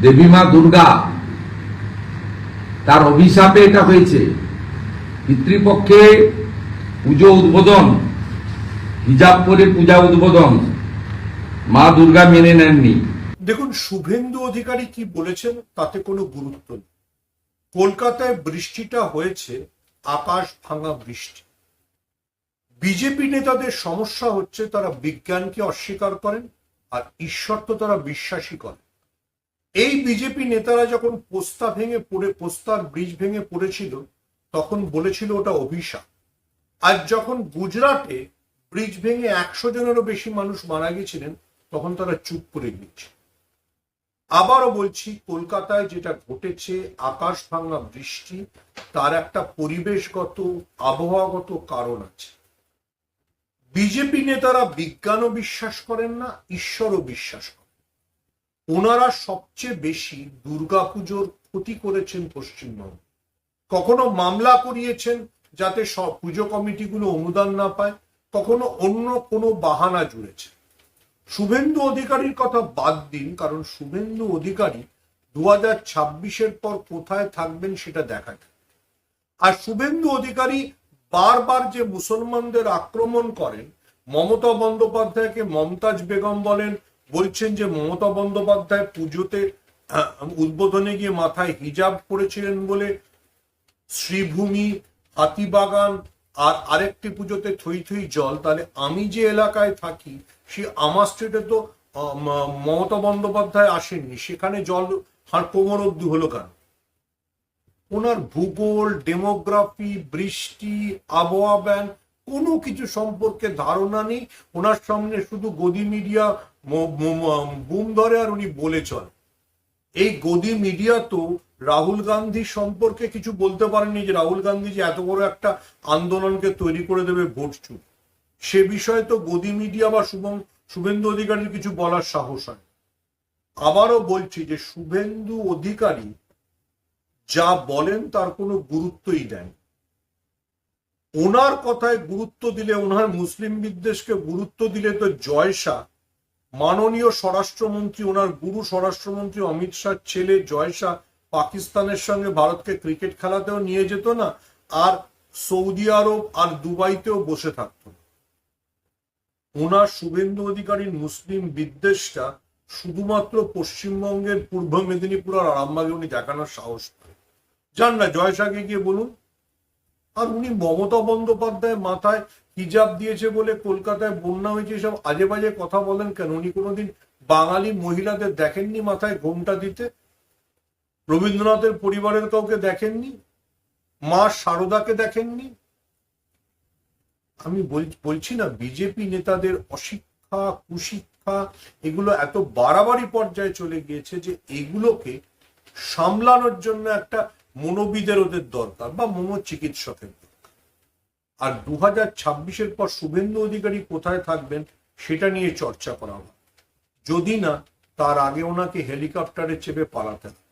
দেবী মা দুর্গা। তার অভিশাপে এটা হয়েছে। পিতৃপক্ষে পুজো উদ্বোধন, হিজাব করে পূজা উদ্বোধন। মা দুর্গা মেনে নেননি। দেখুন, শুভেন্দু অধিকারী কি বলেছেন তাতে কোনো গুরুত্ব নেই। কলকাতায় বৃষ্টিটা হয়েছে, আকাশ ভাঙা বৃষ্টি। বিজেপি নেতাদের সমস্যা হচ্ছে তারা বিজ্ঞানকে অস্বীকার করেন আর ঈশ্বর তো তারা বিশ্বাসী করেন। এই বিজেপি নেতারা যখন পোস্তা ভেঙে পড়ে, পোস্তার ব্রিজ ভেঙে পড়েছিল, তখন বলেছিল ওটা অভিশাপ। আর যখন গুজরাটে ব্রিজ ভেঙে একশো জনেরও বেশি মানুষ মারা গেছিলেন, তখন তারা চুপ করে গিয়েছে। আবারও বলছি, কলকাতায় যেটা ঘটেছে, আকাশ ভাঙা বৃষ্টি, তার একটা পরিবেশগত, আবহাওয়াগত কারণ আছে। বিজেপি নেতারা বিজ্ঞানও বিশ্বাস করেন না, ঈশ্বরও বিশ্বাস করেন ওনারা সবচেয়ে বেশি দুর্গাপুজোর ক্ষতি করেছেন পশ্চিমবঙ্গে। কখনো মামলা করিয়েছেন যাতে সব পুজো কমিটিগুলো অনুদান না পায়, কখনো অন্য কোনো বাহানা জুড়েছে। শুভেন্দু অধিকারীর কথা বাদ দিন, কারণ শুভেন্দু অধিকারী দু হাজার ছাব্বিশের পর কোথায় থাকবেন সেটা দেখা যায় আর শুভেন্দু অধিকারী বারবার যে মুসলমানদের আক্রমণ করেন, মমতা বন্দ্যোপাধ্যায়কে মমতাজ বেগম বলেন বলছেন যে মমতা বন্দ্যোপাধ্যায় পুজোতে উদ্বোধনে গিয়ে মাথায় হিজাব করেছিলেন বলে শ্রীভূমি, হাতিবাগান আর আরেকটি পুজোতে থই থই জল। তাহলে আমি যে এলাকায় থাকি সে আমার স্টেটে তো মমতা বন্দ্যোপাধ্যায় আসেননি। সেখানে জল হার কোমর অব্দি হলো কেন? ওনার ভূগোল ডেমোগ্রাফি বৃষ্টি, আবহাওয়া ব্যান কোনো কিছু সম্পর্কে ধারণা নেই। ওনার সামনে শুধু গদি মিডিয়া বুম ধরে আর উনি বলে চলে। এই গদি মিডিয়া তো রাহুল গান্ধী সম্পর্কে কিছু বলতে পারেনি যে রাহুল গান্ধী যে এত বড় একটা আন্দোলনকে তৈরি করে দেবে ভোট চুপ সে বিষয়ে তো গদি মিডিয়া বা শুভম, শুভেন্দু অধিকারীর কিছু বলার সাহস হয়। আবারও বলছি যে শুভেন্দু অধিকারী যা বলেন তার কোনো গুরুত্বই দেন ওনার কথায় গুরুত্ব দিলে, ওনার মুসলিম বিদ্বেষকে গুরুত্ব দিলে তো জয়শা মাননীয় স্বরাষ্ট্রমন্ত্রী, ওনার গুরু স্বরাষ্ট্রমন্ত্রী অমিত শাহ ছেলে জয়শা পাকিস্তানের সঙ্গে ভারতকে ক্রিকেট খেলাতেও নিয়ে যেত না, আর সৌদি আরব আর দুবাইতেও বসে থাকতো ওনার শুভেন্দু অধিকারীর মুসলিম বিদ্বেষটা শুধুমাত্র পশ্চিমবঙ্গের পূর্ব মেদিনীপুর আর আরামবাগে উনি দেখানোর সাহস পান। যান না জয়শাকে গিয়ে বলুন। আর উনি মমতা বন্দ্যোপাধ্যায় মাথায় হিজাব দিয়েছে বলে কলকাতায় বন্যা হয়েছে সব আজে বাজে কথা বলেন কেন? উনি কোনোদিন বাঙালি মহিলাদের দেখেননি মাথায় ঘোমটা দিতে? রবীন্দ্রনাথের পরিবারের কাউকে দেখেননি? মা শারদাকে দেখেননি? আমি বল- বলছি না, বিজেপি নেতাদের অশিক্ষা, কুশিক্ষা, এগুলো এত বাড়াবাড়ি পর্যায়ে চলে গিয়েছে যে এগুলোকে সামলানোর জন্য একটা মনোবিদের ওদের দরকার বা মনোচিকিৎসকের চিকিৎসকের আর দু হাজার ছাব্বিশের পর শুভেন্দু অধিকারী কোথায় থাকবেন সেটা নিয়ে চর্চা করা হয় যদি না, তার আগে ওনাকে হেলিকপ্টারে চেপে পালাতে হবে।